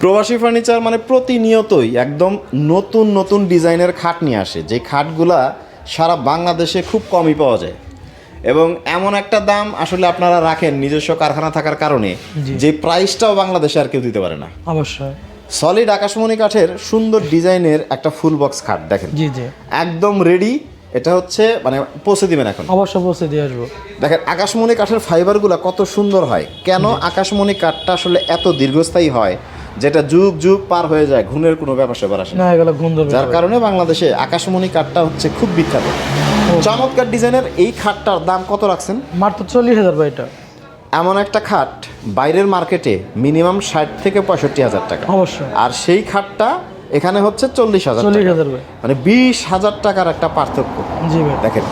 প্রবাসী ফার্নিচার মানে প্রতিনিয়তই একদম নতুন নতুন ডিজাইনের খাট নিয়ে আসে। যে খাটগুলা সারা বাংলাদেশে খুব কমই পাওয়া যায়। এবং এমন একটা দাম আসলে আপনারা রাখেন নিজস্ব কারখানা থাকার কারণে যে প্রাইসটাও বাংলাদেশে আর কেউ দিতে পারে না। অবশ্যই। সলিড আকাশমণি কাঠের সুন্দর ডিজাইনের একটা ফুল বক্স খাট দেখেন। একদম রেডি এটা হচ্ছে মানে পৌঁছে দিবেন এখন। অবশ্যই পৌঁছে দিয়ে আসব। দেখেন আকাশমণি কাঠের ফাইবারগুলো কত সুন্দর হয়। কেন আকাশমণি কাঠটা আসলে এত দীর্ঘস্থায়ী হয়? যেটা যুগ যুগ পার হয়ে যায় ঘুণের কোনো ব্যাপার স্যাপার আসে না। এগুলো ধরবে যার কারণে বাংলাদেশে আকাশমণি কাঠটা হচ্ছে খুব বিখ্যাত। চমৎকার ডিজাইনের এই খাটটার দাম কত রাখছেন? মাত্র চল্লিশ হাজার ভাই এটা। এমন একটা খাট বাইরের মার্কেটে মিনিমাম ষাট থেকে পঁয়ষট্টি হাজার টাকা। অবশ্যই। আর সেই খাটটা এখানে হচ্ছে চল্লিশ হাজার চল্লিশ হাজার মানে বিশ হাজার টাকার একটা পার্থক্য। জি ভাই। দেখেন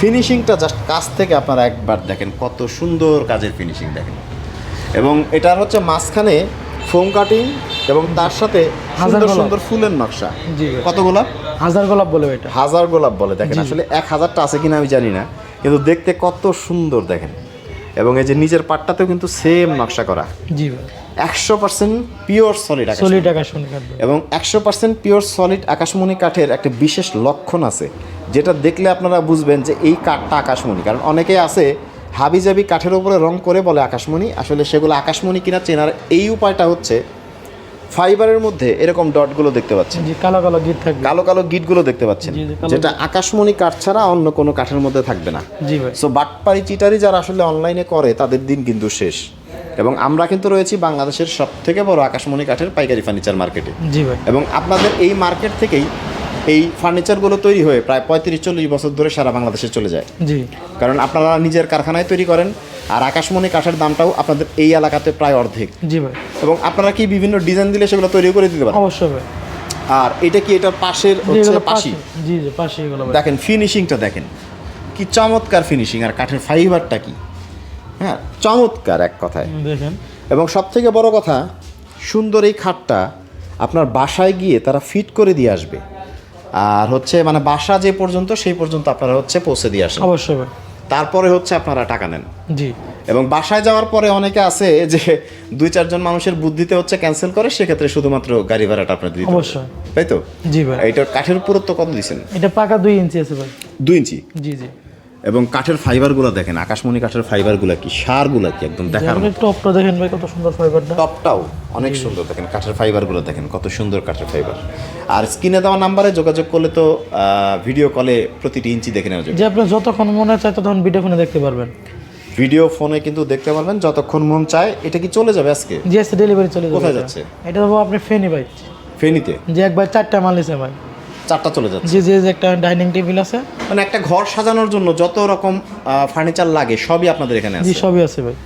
ফিনিশিংটা জাস্ট কাছ থেকে আপনারা একবার দেখেন কত সুন্দর কাজের ফিনিশিং দেখেন। এবং এটার হচ্ছে মাঝখানে ফোম কাটিং এবং তার সাথে সুন্দর সুন্দর ফুলের নকশা। জি কত গোলাপ? হাজার গোলাপ বলে এটা। হাজার গোলাপ বলে। দেখেন আসলে এক হাজারটা আছে কিনা আমি জানি না কিন্তু দেখতে কত সুন্দর দেখেন। এবং এই যে নিজের পাটটাতেও কিন্তু সেম নকশা করা। জি ভাই। একশো পার্সেন্ট পিওর সলিড টাকা শুনে এবং একশো পার্সেন্ট পিওর সলিড আকাশমণি কাঠের একটা বিশেষ লক্ষণ আছে যেটা দেখলে আপনারা বুঝবেন যে এই কাঠটা আকাশমণি কারণ অনেকে আছে হাবিজাবি কাঠের উপরে রং করে বলে আকাশমণি আসলে সেগুলো আকাশমণি কিনা চেনার এই উপায়টা হচ্ছে ফাইবারের মধ্যে এরকম ডটগুলো দেখতে পাচ্ছেন। কালো কালো গিট থাকবে। কালো কালো গিটগুলো দেখতে পাচ্ছেন যেটা আকাশমণি কাঠ ছাড়া অন্য কোনো কাঠের মধ্যে থাকবে না। জি ভাই। সো বাটপারি চিটারি যারা আসলে অনলাইনে করে তাদের দিন কিন্তু শেষ। এবং আমরা কিন্তু রয়েছি বাংলাদেশের সব থেকে বড় আকাশমণি কাঠের পাইকারি ফার্নিচার মার্কেটে জি ভাই। এবং আপনাদের এই মার্কেট থেকেই এই ফার্নিচারগুলো তৈরি হয়ে প্রায় পঁয়ত্রিশ চল্লিশ বছর ধরে সারা বাংলাদেশে চলে যায়। জি। কারণ আপনারা নিজের কারখানায় তৈরি করেন আর আকাশমণি কাঠের দামটাও আপনাদের এই এলাকাতে প্রায় অর্ধেক। জি ভাই। এবং আপনারা কি বিভিন্ন ডিজাইন দিলে সেগুলো তৈরি করে দিতে পারেন? অবশ্যই ভাই। আর এটা কি এটার পাশের হচ্ছে পাশি? জি জি পাশে এগুলো দেখেন ফিনিশিংটা দেখেন। কি চমৎকার ফিনিশিং আর কাঠের ফাইবারটা কি? হ্যাঁ চমৎকার এক কথায়। দেখেন। এবং সব থেকে বড় কথা সুন্দর এই খাটটা আপনার বাসায় গিয়ে তারা ফিট করে দিয়ে আসবে। আর হচ্ছে মানে বাসা যে পর্যন্ত সেই পর্যন্ত আপনারা হচ্ছে পৌঁছে দিয়ে আসেন। অবশ্যই তারপরে হচ্ছে আপনারা টাকা নেন। জি। এবং বাসায় যাওয়ার পরে অনেকে আছে যে দুই চারজন মানুষের বুদ্ধিতে হচ্ছে ক্যান্সেল করে সেক্ষেত্রে শুধুমাত্র গাড়ি ভাড়াটা আপনার দিতে অবশ্যই। তাই তো? জি ভাই। এইটার কাঠের পুরুত্ব কত দিয়েছেন এটা পাকা দুই ইঞ্চি আছে ভাই। দুই ইঞ্চি? জি জি। এবং কাঠের ফাইবারগুলো দেখেন আকাশমণি কাঠের ফাইবারগুলো কি সারগুলো কি একদম দেখার টপটা দেখেন ভাই কত সুন্দর ফাইবারটা টপটাও অনেক সুন্দর দেখেন কাঠের ফাইবারগুলো দেখেন কত সুন্দর কাঠের ফাইবার আর স্ক্রিনে দেওয়া নাম্বারে যোগাযোগ করলে তো ভিডিও কলে প্রতিটি ইঞ্চি দেখে নেওয়া যাবে। যে আপনি যতক্ষণ মনে চায় তখন ভিডিও ফোনে দেখতে পারবেন। ভিডিও ফোনে কিন্তু দেখতে পারবেন যতক্ষণ মন চায় এটা কি চলে যাবে আজকে? জি ডেলিভারি চলে যাবে। কোথায় যাচ্ছে? এটা আপনি ফেনি ভাই। ফেনিতে? যে একবার চারটা মাল নিছে ভাই। চারটা চলে যাচ্ছে। জি যে একটা ডাইনিং টেবিল আছে। মানে একটা ঘর সাজানোর জন্য যত রকম ফার্নিচার লাগে সবই আপনাদের এখানে আছে। জি সবই আছে ভাই।